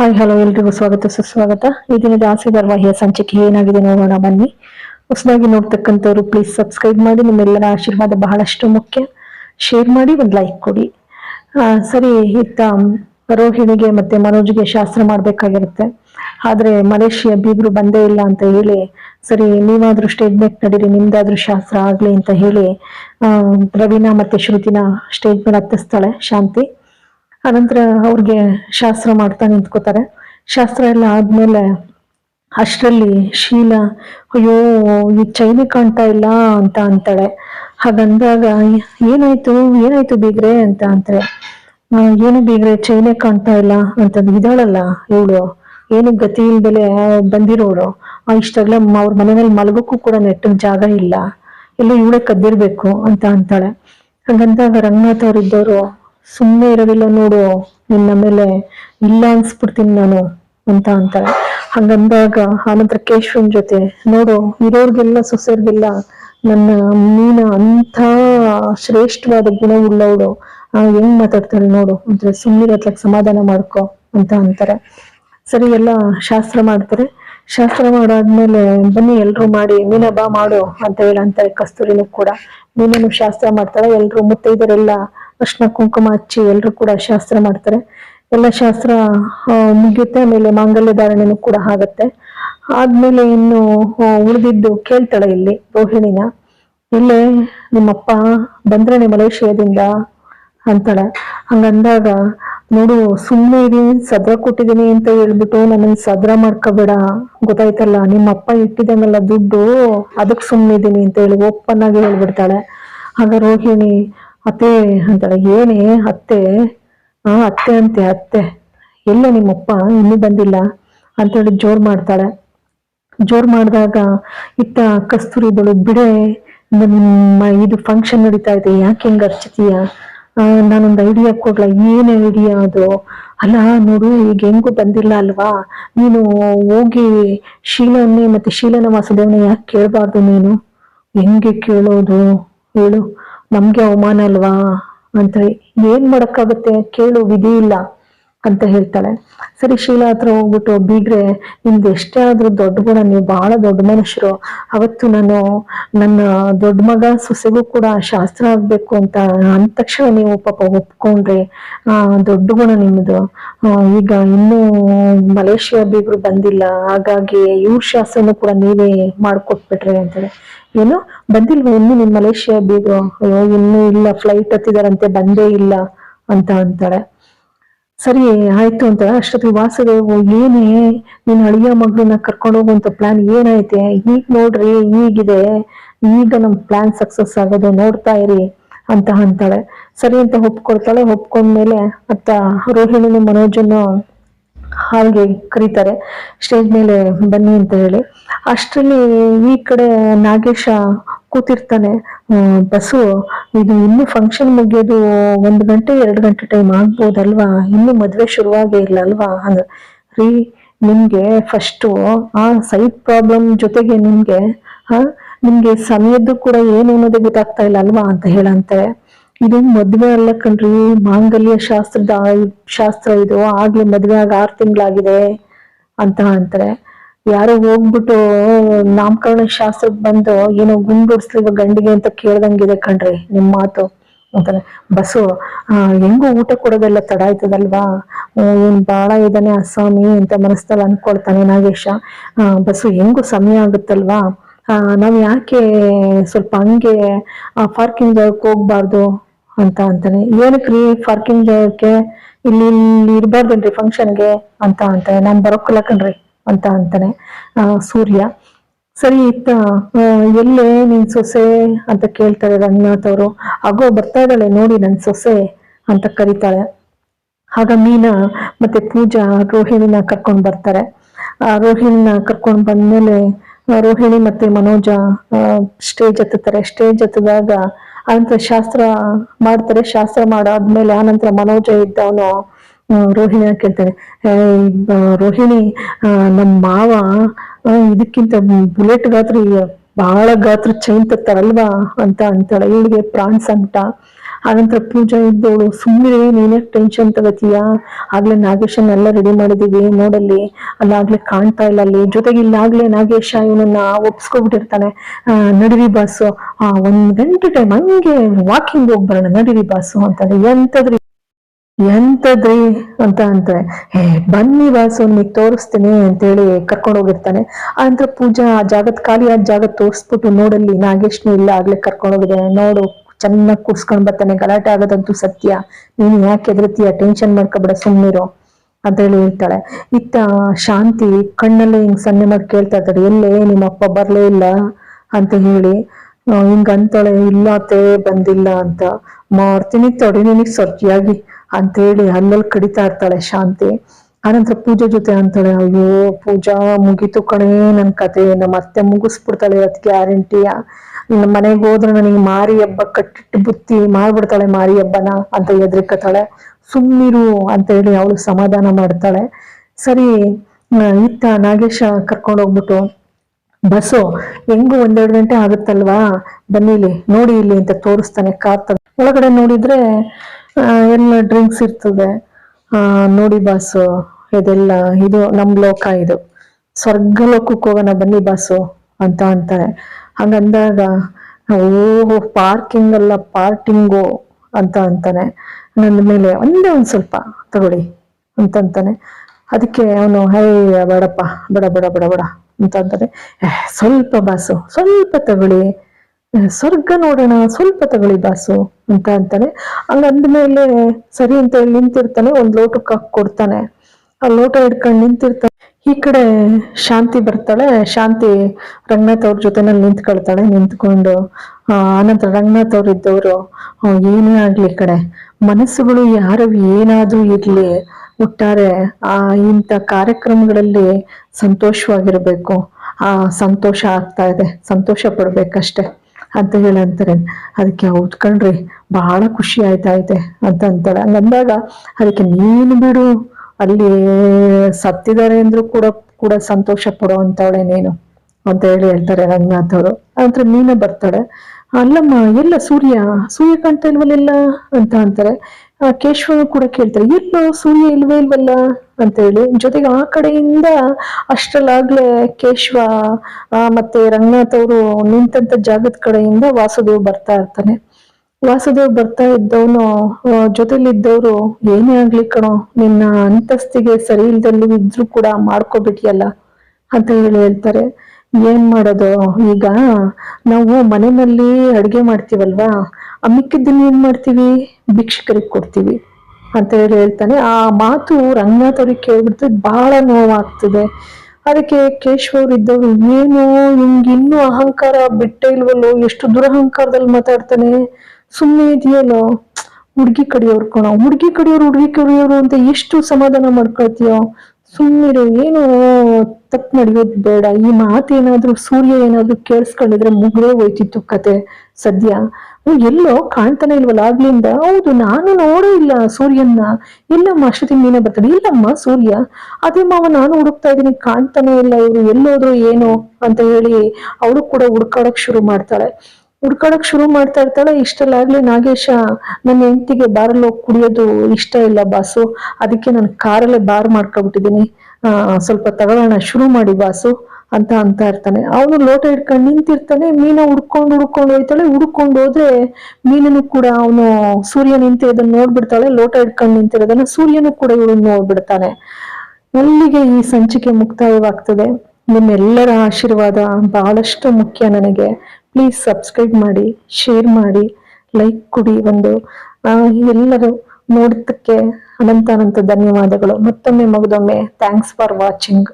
Hi hello ಎಲ್ರಿಗೂ ಸ್ವಾಗತ, ಸುಸ್ವಾಗತ. ಈ ದಿನದ ಆಸೆ ಧಾರಾವಾಹಿಯ ಸಂಚಿಕೆ ಏನಾಗಿದೆ ನೋಡೋಣ, ಬನ್ನಿ. ಹೊಸದಾಗಿ ನೋಡ್ತಕ್ಕಂಥವ್ರು ಪ್ಲೀಸ್ ಸಬ್ಸ್ಕ್ರೈಬ್ ಮಾಡಿ, ನಿಮ್ಮೆಲ್ಲರ ಆಶೀರ್ವಾದ ಬಹಳಷ್ಟು ಮುಖ್ಯ. ಶೇರ್ ಮಾಡಿ, ಒಂದು ಲೈಕ್ ಕೊಡಿ. ಸರಿ, ಇತ್ತ ರೋಹಿಣಿಗೆ ಮತ್ತೆ ಮನೋಜ್ಗೆ ಶಾಸ್ತ್ರ ಮಾಡ್ಬೇಕಾಗಿರುತ್ತೆ. ಆದ್ರೆ ಮಲೇಷಿಯಾ ಬೀಗರು ಬಂದೇ ಇಲ್ಲ ಅಂತ ಹೇಳಿ, ಸರಿ, ನೀವಾದ್ರೂ ಸ್ಟೇಜ್ ಮೇಲೆ ನಡೀರಿ, ನಿಮ್ದಾದ್ರೂ ಶಾಸ್ತ್ರ ಆಗ್ಲಿ ಅಂತ ಹೇಳಿ ರವೀನಾ ಮತ್ತೆ ಶ್ರುತಿನ ಸ್ಟೇಜ್ ಮೇಲೆ ಹತ್ತಿಸ್ತಾಳೆ, ಶಾಂತಿ. ಅನಂತರ ಅವ್ರಿಗೆ ಶಾಸ್ತ್ರ ಮಾಡ್ತಾ ನಿಂತ್ಕೋತಾರೆ. ಶಾಸ್ತ್ರ ಎಲ್ಲ ಆದ್ಮೇಲೆ ಅಷ್ಟರಲ್ಲಿ ಶೀಲ, ಅಯ್ಯೋ, ಈ ಚೈನಿ ಕಾಣ್ತಾ ಇಲ್ಲ ಅಂತ ಅಂತಾಳೆ. ಹಾಗಂದಾಗ, ಏನಾಯ್ತು ಏನಾಯ್ತು ಬೀಗ್ರೆ? ಅಂತ ಅಂತಾರೆ. ಏನು ಬೀಗ್ರೆ, ಚೈನೆ ಕಾಣ್ತಾ ಇಲ್ಲ ಅಂತಂದು ಇದಾಳಲ್ಲ ಇವಳು. ಏನು ಗತಿ ಇಲ್ದಲೆ ಬಂದಿರೋಳು. ಇಷ್ಟಾಗ್ಲೇ ಅವ್ರ ಮನೆಯಲ್ಲಿ ಮಲಗೋಕ್ಕೂ ಕೂಡ ನೆಟ್ಟ ಜಾಗ ಇಲ್ಲ. ಎಲ್ಲೋ ಇವಳೇ ಕದ್ದಿರ್ಬೇಕು ಅಂತ ಅಂತಾಳೆ. ಹಂಗಂದಾಗ ರಂಗನಾಥ್ ಅವರಿದ್ದವರು ಸುಮ್ಮನೆ ಇರೋದಿಲ್ಲ ನೋಡು, ನಿನ್ನ ಮೇಲೆ ಇಲ್ಲ ಅನ್ಸ್ಬಿಡ್ತೀನಿ ನಾನು ಅಂತ ಅಂತಾರೆ. ಹಂಗಂದಾಗ ಆನಂತರ ಕೇಶವನ್ ಜೊತೆ, ನೋಡು, ಇರೋರ್ಗೆಲ್ಲ ಸೊಸೆಯರ್ಗೆಲ್ಲ ನನ್ನ ಮೀನ ಅಂತ ಶ್ರೇಷ್ಠವಾದ ಗುಣವುಳ್ಳವಳು ಆ ಹೆಂಗ್ ಮಾತಾಡ್ತಾಳೆ ನೋಡು ಅಂದ್ರೆ ಸುಮ್ಮನಿರತ್ಲಕ್ ಸಮಾಧಾನ ಮಾಡ್ಕೊ ಅಂತ ಅಂತಾರೆ. ಸರಿ, ಎಲ್ಲ ಶಾಸ್ತ್ರ ಮಾಡ್ತಾರೆ. ಶಾಸ್ತ್ರ ಮಾಡಾದ್ಮೇಲೆ ಬನ್ನಿ, ಎಲ್ರು ಮಾಡಿ, ಮೀನ ಬಾ ಮಾಡು ಅಂತ ಹೇಳಂತಾರೆ ಕಸ್ತೂರಿನೂ ಕೂಡ. ಮೀನನು ಶಾಸ್ತ್ರ ಮಾಡ್ತಾರೆ, ಎಲ್ರು ಮುತ್ತೈದರೆಲ್ಲ ಅರ್ಶಿನ ಕುಂಕುಮ ಹಚ್ಚಿ ಎಲ್ಲರೂ ಕೂಡ ಶಾಸ್ತ್ರ ಮಾಡ್ತಾರೆ. ಎಲ್ಲ ಶಾಸ್ತ್ರ ಮುಗಿಯುತ್ತೆ, ಆಮೇಲೆ ಮಾಂಗಲ್ಯ ಧಾರಣೆನೂ ಕೂಡ ಆಗತ್ತೆ. ಆದ್ಮೇಲೆ ಇನ್ನು ಉಳಿದಿದ್ದು ಕೇಳ್ತಾಳೆ ಇಲ್ಲಿ ರೋಹಿಣಿನ. ಇಲ್ಲೇ ನಿಮ್ಮಪ್ಪ ಬಂದ್ರೇನೆ ಮಲೇಷಿಯಾದಿಂದ ಅಂತಾಳೆ. ಹಂಗಂದಾಗ, ನೋಡು ಸುಮ್ಮನೆ ಇದೀನಿ, ಸದ್ರ ಕೊಟ್ಟಿದ್ದೀನಿ ಅಂತ ಹೇಳ್ಬಿಟ್ಟು ನನ್ನ ಸದ್ರ ಮಾಡ್ಕೋಬೇಡ. ಗೊತ್ತಾಯ್ತಲ್ಲ ನಿಮ್ಮ ಅಪ್ಪ ಇಟ್ಟಿದಂಗಲ್ಲ ದುಡ್ಡು ಅದಕ್ಕೆ ಸುಮ್ಮನೆ ಇದೀನಿ ಅಂತ ಹೇಳಿ ಓಪನ್ ಆಗಿ ಹೇಳ್ಬಿಡ್ತಾಳೆ. ಆಗ ರೋಹಿಣಿ ಅತ್ತೆ ಅಂತಾಳೆ. ಏನೇ ಅತ್ತೆ? ಆ, ಅತ್ತೆ ಅಂತೆ, ಅತ್ತೆ. ಎಲ್ಲ ನಿಮ್ಮಪ್ಪ ಇನ್ನೂ ಬಂದಿಲ್ಲ ಅಂತೇಳಿ ಜೋರ್ ಮಾಡ್ತಾಳೆ. ಜೋರ್ ಮಾಡಿದಾಗ ಇತ್ತ ಕಸ್ತೂರಿ ಬಳು ಬಿಡೆ ನಿಮ್ಮ ಇದು ಫಂಕ್ಷನ್ ನಡೀತಾ ಇದೆ. ಯಾಕೆ ಹೆಂಗ್ ಅರ್ಚಿತೀಯ? ನಾನೊಂದು ಐಡಿಯಾ ಕೊಡ್ಲ? ಏನ್ ಐಡಿಯಾ ಅದು? ಅಲ್ಲ, ನೋಡು, ಈಗ ಹೆಂಗೂ ಬಂದಿಲ್ಲ ಅಲ್ವಾ? ನೀನು ಹೋಗಿ ಶೀಲನ್ನೇ ಮತ್ತೆ ಶೀಲನ ವಾಸುದೇವನ ಯಾಕೆ ಕೇಳಬಾರ್ದು ನೀನು? ಹೆಂಗೆ ಕೇಳೋದು? ಹೇಳು. ನಮ್ಗೆ ಅವಮಾನ ಅಲ್ವಾ? ಅಂತ ಏನ್ ಮಾಡಕ್ಕಾಗತ್ತೆ? ಕೇಳು ವಿಧಿ ಇಲ್ಲ. ಅಂತ ಹೇಳ್ತಾಳೆ. ಸರಿ ಶೀಲಾ ಹತ್ರ ಹೋಗ್ಬಿಟ್ಟು ಬೀಗ್ರೆ ನಿಮ್ದು ಎಷ್ಟೇ ಆದ್ರೂ ದೊಡ್ಡ ಗುಣ, ನೀವು ಬಹಳ ದೊಡ್ಡ ಮನುಷ್ಯರು. ಅವತ್ತು ನಾನು ನನ್ನ ದೊಡ್ಡ ಮಗ ಸೊಸೆಗೂ ಕೂಡ ಶಾಸ್ತ್ರ ಆಗ್ಬೇಕು ಅಂತ ಅಂದ ತಕ್ಷಣ ನೀವು ಪಾಪ ಒಪ್ಕೊಂಡ್ರಿ, ಆ ದೊಡ್ಡ ಗುಣ ನಿಮ್ಮದು ಈಗ ಇನ್ನೂ ಮಲೇಷಿಯಾ ಬೀಗರು ಬಂದಿಲ್ಲ, ಹಾಗಾಗಿ ಇವ್ರ ಶಾಸ್ತ್ರನೂ ಕೂಡ ನೀವೇ ಮಾಡ್ಕೊಟ್ಬಿಟ್ರಿ ಅಂತಾರೆ. ಏನು? ಬಂದಿಲ್ವ ಇನ್ನು ನಿಮ್ ಮಲೇಷಿಯಾ ಬೀಗರು? ಅಯ್ಯೋ, ಇನ್ನೂ ಇಲ್ಲ ಫ್ಲೈಟ್ ಹತ್ತಿದಾರಂತೆ, ಬಂದೇ ಇಲ್ಲ ಅಂತ ಅಂತಾಳೆ ಸರಿ, ಆಯ್ತು ಅಂತ ಅಷ್ಟೊತ್ತಿಗೆ ವಾಸುದೇವು ಏನೇ? ನಿನ್ನ ಅಳಿಯ ಮಗಳನ್ನ ಕರ್ಕೊಂಡು ಹೋಗುವಂತ ಪ್ಲಾನ್ ಏನೈತೆ ಈಗ ನೋಡ್ರಿ ಈಗಿದೆ ಈಗ ನಮ್ ಪ್ಲಾನ್ ಸಕ್ಸಸ್ ಆಗೋದು ನೋಡ್ತಾ ಇರಿ ಅಂತ ಅಂತಾಳೆ. ಸರಿ ಅಂತ ಒಪ್ಕೊಳ್ತಾಳೆ. ಒಪ್ಕೊಂಡ್ಮೇಲೆ ಅತ್ತ ರೋಹಿಣಿನ ಮನೋಜನ್ನು ಹಾಗೆ ಕರೀತಾರೆ. ಸ್ಟೇಜ್ ಮೇಲೆ ಬನ್ನಿ ಅಂತ ಹೇಳಿ. ಅಷ್ಟರಲ್ಲಿ ಈ ಕಡೆ ನಾಗೇಶ ಕೂತಿರ್ತಾನೆ. ಬಸ್ಸು ಇದು ಇನ್ನು ಫಂಕ್ಷನ್ ಮುಗಿಯೋದು ಒಂದು ಗಂಟೆ, ಎರಡು ಗಂಟೆ ಟೈಮ್ ಆಗ್ಬೋದಲ್ವಾ? ಇನ್ನು ಮದುವೆ ಶುರುವಾಗೇ ಇಲ್ಲ ಅಲ್ವಾ ಅಂದ. ರೀ, ನಿಮಗೆ ಫಸ್ಟು ಆ ಸೈಟ್ ಪ್ರಾಬ್ಲಮ್ ಜೊತೆಗೆ ನಿಮಗೆ ನಿಮಗೆ ಸಮಯದ್ದು ಕೂಡ ಏನು ಅನ್ನೋದೇ ಗೊತ್ತಾಗ್ತಾ ಇಲ್ಲ ಅಲ್ವಾ ಅಂತ ಹೇಳಂತಾರೆ ಇದು ಮದುವೆ ಅಲ್ಲ ಕಣ್ರಿ, ಮಾಂಗಲ್ಯ ಶಾಸ್ತ್ರದ ಶಾಸ್ತ್ರ ಇದು. ಆಗ್ಲೇ ಮದುವೆ ಆಗ ಆರ್ ತಿಂಗಳಾಗಿದೆ ಅಂತ ಅಂತಾರೆ. ಯಾರೋ ಹೋಗ್ಬಿಟ್ಟು ನಾಮಕರಣ ಶಾಸ್ತ್ರಕ್ ಬಂದು ಏನೋ ಗುಂಡುಡ್ಸ್ಲಿವ ಗಂಡಿಗೆ ಅಂತ ಕೇಳ್ದಂಗಿದೆ ಕಣ್ರಿ, ನಿಮ್ ಮಾತು. ಅಂತಾನೆ ಬಸ್ಸು ಹೆಂಗೋ ಊಟ ಕೊಡೋದೆಲ್ಲ ತಡ ಆಯ್ತದಲ್ವಾ? ಏನ್ ಬಾಳ ಇದಾನೆ ಅಸ್ವಾಮಿ ಅಂತ ಮನಸ್ಸಲ್ಲಿ ಅನ್ಕೊಳ್ತಾನೆ ನಾಗೇಶ. ಬಸ್ಸು ಹೆಂಗು ಸಮಯ ಆಗುತ್ತಲ್ವಾ? ನಾವ್ ಯಾಕೆ ಸ್ವಲ್ಪ ಹಂಗೆ ಪಾರ್ಕಿಂಗ್ ಜಾಗಕ್ಕೆ ಹೋಗ್ಬಾರ್ದು? ಅಂತ ಅಂತಾನೆ, ಏನಕ್ರಿ ಪಾರ್ಕಿಂಗ್ ಜಾಗಕ್ಕೆ? ಇಲ್ಲಿ ಇಲ್ಲಿ ಇರ್ಬಾರ್ದೇನ್ರಿ ಫಂಕ್ಷನ್ಗೆ ಅಂತ ಅಂತಾನೆ, ನಾನ್ ಬರೋಕ್ಕಲ್ಲ ಕಣ್ರಿ. ಅಂತ ಅಂತಾನೆ ಸೂರ್ಯ. ಸರಿ, ಇತ್ತ ಎಲ್ಲಿ ನಿನ್ ಸೊಸೆ ಅಂತ ಕೇಳ್ತಾರೆ ರಂಗನಾಥ್ ಅವರು. ಆಗೋ ಬರ್ತಾ ಇದ್ದಾಳೆ, ನೋಡಿ ನನ್ ಸೊಸೆ ಅಂತ ಕರೀತಾಳೆ. ಆಗ ಮೀನಾ ಮತ್ತೆ ಪೂಜಾ ರೋಹಿಣಿನ ಕರ್ಕೊಂಡ್ ಬರ್ತಾರೆ. ಆ, ರೋಹಿಣಿನ ಕರ್ಕೊಂಡ್ ಬಂದ್ಮೇಲೆ ರೋಹಿಣಿ ಮತ್ತೆ ಮನೋಜ ಸ್ಟೇಜ್ ಹತ್ತುತ್ತಾರೆ ಸ್ಟೇಜ್ ಹತ್ತದಾಗ ಅನಂತರ ಶಾಸ್ತ್ರ ಮಾಡ್ತಾರೆ. ಶಾಸ್ತ್ರ ಮಾಡಾದ್ಮೇಲೆ ಆನಂತರ ಮನೋಜ ಇದ್ದವನು ರೋಹಿಣಿನ ಕೇಳ್ತಾರೆ "ಏ, ರೋಹಿಣಿ ನಮ್ಮ ನಮ್ ಮಾವ ಇದಕ್ಕಿಂತ ಬುಲೆಟ್ ಗಾತ್ರ ಬಹಳ ಗಾತ್ರ ಚೈನ್ ತರ್ತಾರಲ್ವಾ ಅಂತ ಅಂತಾಳೆ. ಇವಳಿಗೆ ಪ್ರಾಣ ಸಂಕಟ. ಆನಂತರ ಪೂಜಾ ಇದ್ದವಳು ಸುಮ್ಮನೆ ನೀನೇ ಟೆನ್ಷನ್ ತಗೋತೀಯ? ಆಗ್ಲೇ ನಾಗೇಶನ್ ಎಲ್ಲ ರೆಡಿ ಮಾಡಿದೀವಿ ನೋಡಲ್ಲಿ. ಅಲ್ಲಾಗ್ಲೇ ಕಾಣ್ತಾ ಇಲ್ಲ ಅಲ್ಲಿ. ಜೊತೆಗೆ ಇಲ್ಲಾಗ್ಲೇ ನಾಗೇಶ ಇವನನ್ನ ಒಪ್ಸ್ಕೊಬಿಟ್ಟಿರ್ತಾನೆ. ನಡಿರಿ ಬಾಸು. ಆ ಒಂದ್ ಗಂಟೆ ಟೈಮ್ ಹಂಗೆ ವಾಕಿಂಗ್ ಹೋಗ್ಬರೋಣ ನಡಿರಿ ಬಾಸು ಅಂತಾರೆ ಎಂತದ್ರಿ? ಎಂತದ್ರಿ ಅಂತ ಅಂತಾರೆ ಹೇ, ಬನ್ನಿ ವಾಸು ನಿಮಗೆ ತೋರಿಸ್ತೀನಿ ಅಂತೇಳಿ ಕರ್ಕೊಂಡು ಹೋಗಿರ್ತಾನೆ. ಆನಂತರ ಪೂಜಾ ಆ ಜಾಗದ ಖಾಲಿ ಆದ ಜಾಗ ತೋರಿಸ್ಬಿಟ್ಟು ನೋಡಲ್ಲಿ ನಾಗೇಶ್ನು ಇಲ್ಲ ಆಗ್ಲೇ ಕರ್ಕೊಂಡು ಹೋಗಿದ್ದಾನೆ ನೋಡು, ಚೆನ್ನಾಗಿ ಕೂರ್ಸ್ಕೊಂಡ್ ಬರ್ತಾನೆ. ಗಲಾಟೆ ಆಗೋದಂತೂ ಸತ್ಯ. ನೀನು ಯಾಕೆ ಎದುರುತ್ತೀಯ ಟೆನ್ಷನ್ ಮಾಡ್ಕೊಬೇಡ ಸುಮ್ಮನಿರು ಅಂತ ಹೇಳಿ ಹೇಳ್ತಾಳೆ. ಇತ್ತ ಶಾಂತಿ ಕಣ್ಣಲ್ಲಿ ಹಿಂಗ್ ಸನ್ನೆ ಮಾಡಿ ಕೇಳ್ತಾ ಇರ್ತಾರೆ ಎಲ್ಲೇ ನಿಮ್ಮ ಅಪ್ಪ ಬರ್ಲೇ ಇಲ್ಲ ಅಂತ ಹೇಳಿ ಹಿಂಗಂತಾಳೆ ಹಿಂಗ್ ಅಂತಾಳೆ, ಇಲ್ಲ ಅತ್ತೆ ಬಂದಿಲ್ಲ ಅಂತ. ಮಾಡ್ತೀನಿ ತೊಡಿ ನಿನಗೆ ಸರಿಯಾಗಿ ಅಂತ ಹೇಳಿ ಹಲ್ಲಲ್ಲಿ ಕಡಿತಾ ಇರ್ತಾಳೆ ಶಾಂತಿ. ಆನಂತರ ಪೂಜೆ ಜೊತೆ ಅಂತಾಳೆ, ಅಯ್ಯೋ, ಪೂಜಾ ಮುಗೀತು ಕಣೇ ನನ್ನ ಕತೆ. ನಮ್ಮ ಅತ್ತೆ ಮುಗಿಸ್ಬಿಡ್ತಾಳೆ ಇವತ್ತು ಗ್ಯಾರಂಟಿಯ? ನಮ್ಮ ಮನೆಗೆ ಹೋದ್ರೆ ನನಗೆ ಮಾರಿ ಹಬ್ಬ ಕಟ್ಟಿಟ್ಟು ಬುತ್ತಿ ಮಾಡ್ಬಿಡ್ತಾಳೆ ಮಾರಿ ಹಬ್ಬನ, ಅಂತ ಎದ್ರಿಕತಾಳೆ ಸುಮ್ನಿರು ಅಂತ ಹೇಳಿ ಅವಳು ಸಮಾಧಾನ ಮಾಡ್ತಾಳೆ. ಸರಿ ಇತ್ತ ನಾಗೇಶ ಕರ್ಕೊಂಡು ಹೋಗ್ಬಿಟ್ಟು, ಬಸ್ಸು, ಹೆಂಗು ಒಂದೆರಡು ಗಂಟೆ ಆಗುತ್ತಲ್ವಾ? ಬನ್ನಿ ಇಲ್ಲಿ, ನೋಡಿ ಇಲ್ಲಿ ಅಂತ ತೋರಿಸ್ತಾನೆ ಕಾರ್ ಒಳಗಡೆ ನೋಡಿದ್ರೆ ಎಲ್ಲ ಡ್ರಿಂಕ್ಸ್ ಇರ್ತದೆ. ನೋಡಿ ಬಾಸು ಇದೆಲ್ಲ ಇದು ನಮ್ ಲೋಕ ಇದು. ಸ್ವರ್ಗ ಲೋಕಕ್ಕೆ ಹೋಗೋಣ ಬನ್ನಿ ಬಾಸು ಅಂತ ಅಂತಾರೆ. ಹಂಗಂದಾಗ ಓಹೋ ಪಾರ್ಕಿಂಗ್ ಅಲ್ಲ ಪಾರ್ಟಿಂಗು ಅಂತ ಅಂತಾನೆ. ನನ್ನ ಮೇಲೆ ಒಂದೇ ಒಂದ್ ಸ್ವಲ್ಪ ತಗೊಳ್ಳಿ ಅಂತ ಅಂತಾನೆ. ಅದಕ್ಕೆ ಅವನು ಹೈ ಬೇಡಪ್ಪ ಬೇಡ ಬೇಡ ಬೇಡ ಬೇಡ ಅಂತ ಅಂತಾನೆ. "ಏ, ಸ್ವಲ್ಪ ಬಾಸು ಸ್ವಲ್ಪ ತಗೊಳ್ಳಿ. ಸ್ವರ್ಗ ನೋಡೋಣ ಸ್ವಲ್ಪ ತಗೊಳ್ಳಿ ಬಾಸು ಅಂತ ಅಂತಾನೆ. ಅಂದ್ಮೇಲೆ ಸರಿ ಅಂತ ಹೇಳಿ ನಿಂತಿರ್ತಾನೆ ಒಂದ್ ಲೋಟಕ್ಕೆ ಕೊಡ್ತಾನೆ. ಆ ಲೋಟ ಹಿಡ್ಕೊಂಡು ನಿಂತಿರ್ತಾನೆ. ಈ ಕಡೆ ಶಾಂತಿ ಬರ್ತಾಳೆ ಶಾಂತಿ ರಂಗನಾಥ್ ಅವ್ರ ಜೊತೆನಲ್ಲಿ ನಿಂತ್ಕೊಳ್ತಾಳೆ ನಿಂತ್ಕೊಂಡು. ಆ, ಆನಂತರ ರಂಗನಾಥ್ ಅವ್ರ ಇದ್ದವರು ಏನೇ ಆಗ್ಲಿ ಈ ಕಡೆ. ಮನಸ್ಸುಗಳು ಯಾರು ಏನಾದ್ರೂ ಇರ್ಲಿ ಒಟ್ಟಾರೆ ಆ ಇಂಥ ಕಾರ್ಯಕ್ರಮಗಳಲ್ಲಿ ಸಂತೋಷವಾಗಿರ್ಬೇಕು. ಆ ಸಂತೋಷ ಆಗ್ತಾ ಇದೆ ಸಂತೋಷ ಪಡ್ಬೇಕಷ್ಟೆ. ಅಂತ ಹೇಳಿ ಅಂತಾರೆ ಅದಕ್ಕೆ ಹೌದ್ ಬಹಳ ಖುಷಿ ಆಯ್ತಾ ಇದೆ ಅಂತ ಅಂತಾಳೆ. ಹಂಗಂದಾಗ ಅದಕ್ಕೆ ನೀನು ಬಿಡು, ಅಲ್ಲಿ ಸತ್ತಿದ್ದಾರೆ ಅಂದ್ರೂ ಕೂಡ ಕೂಡ ಸಂತೋಷ ಪಡೋ ಅಂತವಳೆ ನೀನು ಅಂತ ಹೇಳಿ ಹೇಳ್ತಾರೆ ರಂಗನಾಥ್ ಅವರು. ನಂತರ ಮೀನ ಬರ್ತಾಳೆ. ಅಲ್ಲಮ್ಮ, ಎಲ್ಲ ಸೂರ್ಯ ಸೂರ್ಯ ಕಾಣ್ತಾ ಇಲ್ವಲ್ಲ ಅಂತ ಅಂತಾರೆ. ಕೇಶವನು ಕೂಡ ಕೇಳ್ತಾರೆ ಎಲ್ಲೋ ಸೂರ್ಯ ಇಲ್ವೇ ಇಲ್ವಲ್ಲ ಅಂತ ಹೇಳಿ ಜೊತೆಗೆ ಆ ಕಡೆಯಿಂದ ಅಷ್ಟರಲ್ಲಾಗ್ಲೇ ಕೇಶವ ಮತ್ತೆ ರಂಗನಾಥ್ ಅವರು ನಿಂತಂತ ಜಾಗದ ಕಡೆಯಿಂದ ವಾಸುದೇವ್ ಬರ್ತಾ ಇರ್ತಾನೆ. ವಾಸುದೇವ್ ಬರ್ತಾ ಇದ್ದವನು ಜೊತೆಲಿದ್ದವರು, ಏನೇ ಆಗ್ಲಿ ಕಣೋ, ನಿನ್ನ ಅಂತಸ್ತಿಗೆ ಸರಿ ಇಲ್ದಲ್ಲೂ ಇದ್ರು ಕೂಡ ಮಾಡ್ಕೋಬಿಟ್ಟಿಯಲ್ಲ ಅಂತ ಹೇಳಿ ಹೇಳ್ತಾರೆ. ಏನ್ ಮಾಡೋದು? ಈಗ ನಾವು ಮನೆಯಲ್ಲಿ ಅಡ್ಗೆ ಮಾಡ್ತೀವಲ್ವಾ? ಆ ಮಿಕ್ಕಿದ್ದನ್ನ ಏನ್ ಮಾಡ್ತೀವಿ? ಭಿಕ್ಷಕರಿಗೆ ಕೊಡ್ತೀವಿ ಅಂತ ಹೇಳಿ ಹೇಳ್ತಾನೆ. ಆ ಮಾತು ರಂಗನಾಥ್ ಅವ್ರಿಗೆ ಕೇಳ್ಬಿಡ್ತು. ಬಹಳ ನೋವಾಗ್ತದೆ. ಅದಕ್ಕೆ ಕೇಶವರು ಇದ್ದವ್ರು, ಏನು? ಹಿಂಗ್ ಇನ್ನೂ ಅಹಂಕಾರ ಬಿಟ್ಟೇ ಇಲ್ವಲ್ಲೋ? ಎಷ್ಟು ದುರಹಂಕಾರದಲ್ಲಿ ಮಾತಾಡ್ತಾನೆ? ಸುಮ್ಮನೆ ಇದೆಯಲ್ಲೋ? ಹುಡ್ಗಿ ಕಡಿಯೋರು ಕಣ. ಹುಡ್ಗಿ ಕಡಿಯೋರು ಹುಡ್ಗಿ ಕಡಿಯೋರು ಅಂತ ಎಷ್ಟು ಸಮಾಧಾನ ಮಾಡ್ಕೊಳ್ತೀಯೋ? ಸುಮ್ಮನಿರು ಏನು ತಪ್ಪು ನಡೆಯೋದು ಬೇಡ. ಈ ಮಾತೇನಾದ್ರೂ ಸೂರ್ಯ ಏನಾದ್ರೂ ಕೇಳಿಸ್ಕೊಂಡಿದ್ರೆ ಮುಗ್ದೇ ಹೋಯ್ತಿತ್ತು ಕತೆ ಸದ್ಯ. ಎಲ್ಲೋ ಕಾಣ್ತಾನೆ ಇಲ್ವಲ್ಲ ಆಗ್ಲಿಂದ? ಹೌದು, ನಾನು ನೋಡೇ ಇಲ್ಲ ಸೂರ್ಯನ್ನ. ಇಲ್ಲಮ್ಮ ಅಷ್ಟು ನೀನೇ ಬರ್ತದೆ. ಇಲ್ಲಮ್ಮ ಸೂರ್ಯ. ಅದೇ ಮಾವ, ನಾನು ಹುಡುಕ್ತಾ ಇದ್ದೀನಿ. ಕಾಣ್ತಾನೆ ಇಲ್ಲ ಇವ್ರು ಎಲ್ಲೋದ್ರು ಏನು ಅಂತ ಹೇಳಿ ಅವಳು ಕೂಡ ಹುಡ್ಕಾಡಕ್ ಶುರು ಮಾಡ್ತಾಳೆ ಹುಡ್ಕಾಡಕ್ ಶುರು ಮಾಡ್ತಾ ಇರ್ತಾಳೆ ಇಷ್ಟಲ್ಲಾಗ್ಲಿ ನಾಗೇಶ ನನ್ನ ಹೆಂಡತಿಗೆ ಬಾರಲ್ಲಿ ಹೋಗಿ ಕುಡಿಯೋದು ಇಷ್ಟ ಇಲ್ಲ ಬಾಸು. ಅದಕ್ಕೆ ನಾನು ಕಾರಲ್ಲೇ ಬಾರ್ ಮಾಡ್ಕೊಬಿಟ್ಟಿದೀನಿ ಆ, ಸ್ವಲ್ಪ ತಗೊಳ್ಳೋಣ ಶುರು ಮಾಡಿ ಬಾಸು ಅಂತ ಅಂತ ಇರ್ತಾನೆ. ಅವನು ಲೋಟ ಹಿಡ್ಕೊಂಡು ನಿಂತಿರ್ತಾನೆ, ಮೀನ ಹುಡ್ಕೊಂಡು ಹುಡ್ಕೊಂಡು ಹೋಯ್ತಾಳೆ. ಹುಡ್ಕೊಂಡು ಹೋದ್ರೆ ಮೀನನು ಕೂಡ ಅವನು ಸೂರ್ಯ ನಿಂತಿರೋದನ್ನ ನೋಡ್ಬಿಡ್ತಾಳೆ, ಲೋಟ ಹಿಡ್ಕೊಂಡು ನಿಂತಿರೋದನ್ನ ಸೂರ್ಯನು ಕೂಡ ಇವಳು ನೋಡ್ಬಿಡ್ತಾನೆ. ಅಲ್ಲಿಗೆ ಈ ಸಂಚಿಕೆ ಮುಕ್ತಾಯವಾಗ್ತದೆ. ನಿಮ್ಮೆಲ್ಲರ ಆಶೀರ್ವಾದ ಬಹಳಷ್ಟು ಮುಖ್ಯ ನನಗೆ. ಪ್ಲೀಸ್ ಸಬ್ಸ್ಕ್ರೈಬ್ ಮಾಡಿ ಶೇರ್ ಮಾಡಿ ಲೈಕ್ ಕೊಡಿ ಒಂದು. ಎಲ್ಲರೂ ನೋಡಿದ್ದಕ್ಕೆ ಅನಂತ ಅನಂತ ಧನ್ಯವಾದಗಳು. ಮತ್ತೊಮ್ಮೆ ಮಗದೊಮ್ಮೆ ಥ್ಯಾಂಕ್ಸ್ ಫಾರ್ ವಾಚಿಂಗ್